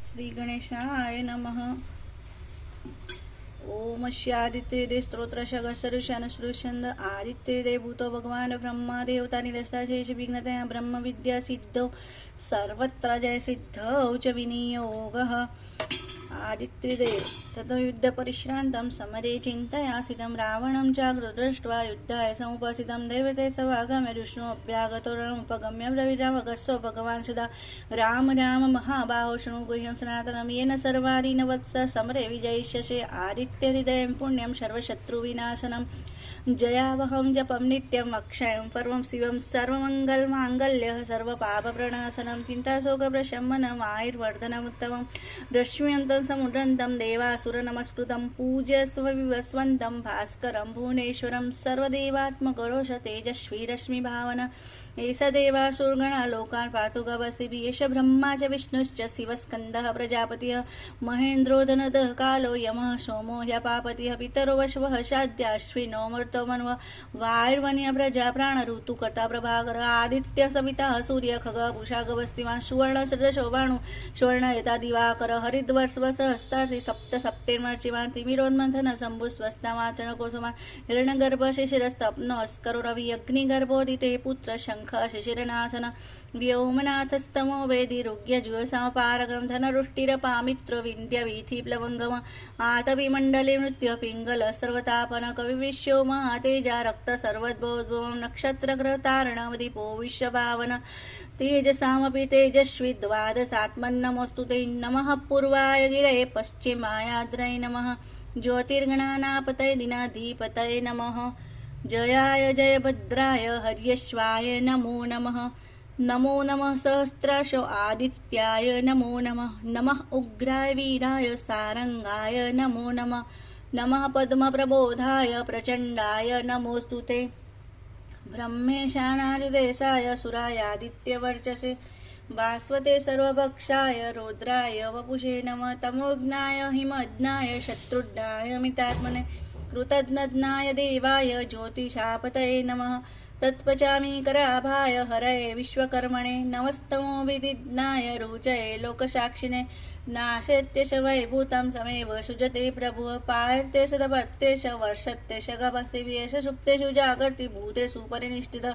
શ્રી ગણેશાય નમઃ ઓમ શ્યાદિત્રિદે સ્ત્રોત્ર સગસરુષાન સ્પૃશંદ આદિત્રિદે ભૂતો ભગવાન બ્રહ્મા દેવતાની રસ્તા છે છે વિઘ્નતયા બ્રહ્મ વિદ્યા સિદ્ધો સર્વત્ર જય સિદ્ધૌ ચ વિનિયોગઃ आदित्यदेव ततो युद्धपरिश्रान्तं समरे चिन्तयासितं रावणं चाग्र दृष्ट्वा युद्धाय समुपस्थितं देवते सवागम्य विष्णुमप्यागतोरणमुपगम्य ब्रविरामगस्व भगवान् सदा। राम राम महाबाहो शृणु गुह्यं सनातनं येन सर्वाणि समरे विजयिष्यसे आदित्यहृदयं पुण्यं सर्वशत्रुविनाशनं। जयावहं जपं नित्यम् अक्षयं सर्वं शिवं सर्वमङ्गलमाङ्गल्यः सर्वपापप्रणाशनं चिन्ताशोकप्रशमनम् आयुर्वर्धनमुत्तमं। रश्म्यन्तं समुद्रन्तं देवासुरनमस्कृतं पूज्यस्व विवस्वन्तं भास्करं भुवनेश्वरं सर्वदेवात्मकरोष तेजस्वी रश्मिभावन एष देवासुरगणा लोकान् पातु गवसिभि एष ब्रह्मा च विष्णुश्च शिवस्कन्दः प्रजापतिः महेन्द्रोदनदः कालो यमः सोमो ह्यपापतिः पितरो वशवः शाद्याश्विनो मर्तमन्व वायुर्वन्य प्रजा प्राणऋतुकर्ता प्रभाकर आदित्य सविता सूर्य खग पुषा गवस्तिवान् सुवर्ण सदशोभाणु सुवर्ण यथा दिवाकर हरिद्वर्षव सहस्तार्थी सप्त सप्तेर्मर्चिवान् तिमिरोन्मन्थन शम्भुस्वस्तामातन कोसुमान् हिरण्यगर्भ शिशिरस्तप्न अस्करो रवि अग्निगर्भोदिते पुत्र शङ्ख शिशिरनासन व्योमनाथस्तमो वेदिरुग्यजुवसमपारगं धनरुष्टिरपामित्र विन्द्यवीथि प्लवङ्गम आतविमण्डले नृत्य पिङ्गल सर्वतापन कविविश्यो महातेजा रक्त सर्वद्भोद्भवं नक्षत्रग्रहतारणमदिपो विश्वभावन तेजसामपि तेजस्विद्वादसात्मन्नमोऽस्तु ते नमः पूर्वाय गिरये पश्चिमायाद्रै नमः। ज्योतिर्गणानापतये दिनाधिपतये नमः। जयाय जयभद्राय हर्यश्वाय नमो नमः। नमो नमः सहस्राश आदित्याय नमो नमः। नमः उग्राय वीराय सारङ्गाय नमो नमः। नमः पद्मप्रबोधाय प्रचण्डाय नमोऽस्तु ते। ब्रह्मेशानायुदेशाय सुरायादित्यवर्चसे भास्वते सर्वभक्षाय रौद्राय वपुषे नमः तमोज्ञाय हिमज्ञाय शत्रुघ्नाय मितात्मने कृतज्ञज्ञाय देवाय ज्योतिषापतये नमः। तत्पचामि कराभाय हरये विश्वकर्मणे नमस्तमो विदिज्ञाय रुचये लोकसाक्षिणे। नाशेत्यश वैभूतं प्रमेव सुजते प्रभुः पार्थ्यश तपर्त्यश वर्षत्यश गभस्तिभियश सुप्तेषु जागर्ति भूतेषु परिनिष्ठित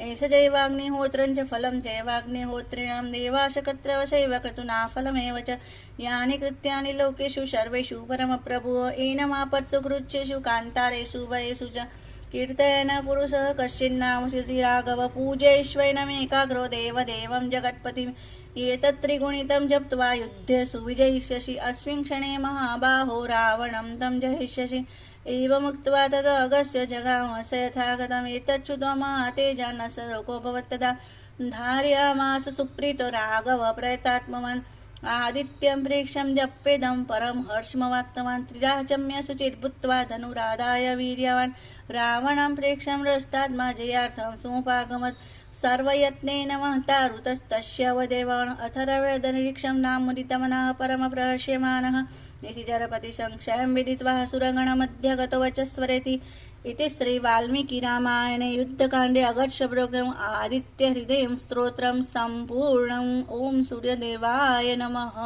एष जैवाग्निहोत्रं च फलं जैवाग्निहोत्रिणां देवाशकत्रवशैव क्रतुना फलमेव च। यानि कृत्यानि लोकेषु सर्वेषु परमप्रभुः एनमापत्सु कृच्छेषु कान्तारेषु वयेषु च। कीर्तयन पुरुषः कश्चिन्नाम राघव पूजयेष्वैनमेकाग्रो देवदेवं जगत्पतिम्। एतत् त्रिगुणितं जप्त्वा युद्धे सुविजयिष्यसि। अस्मिन् क्षणे महाबाहो रावणं तं जहिष्यसि एवमुक्त्वा तदगस्य जगामस यथा गतम् एतत् श्रुत्वा महातेजा स लोकोऽभवत् तदा धारयामास सुप्रीतो राघव प्रयतात्मवान्। आदित्यं प्रेक्षं जप्येदं परं हर्षमवात्तवान् त्रिराचम्य शुचिर्भूत्वा धनुराधाय वीर्यवान्। रावणं प्रेक्षं रस्तात्मा जयार्थं समुपागमत् सर्वयत्नेन महतारुतस्तस्य वदेवान् अथर्वदनिरीक्षं नामुदितमनः परमप्रहर्ष्यमाणः निशिचरपतिसंक्षयं विदित्वा सुरगणमध्यगतो वचस्वरेति इति श्रीवाल्मीकिरामायणे युद्धकाण्डे अगर्षप्रोग्रम् आदित्यहृदयं स्तोत्रं सम्पूर्णम् ॐ सूर्यदेवाय नमः।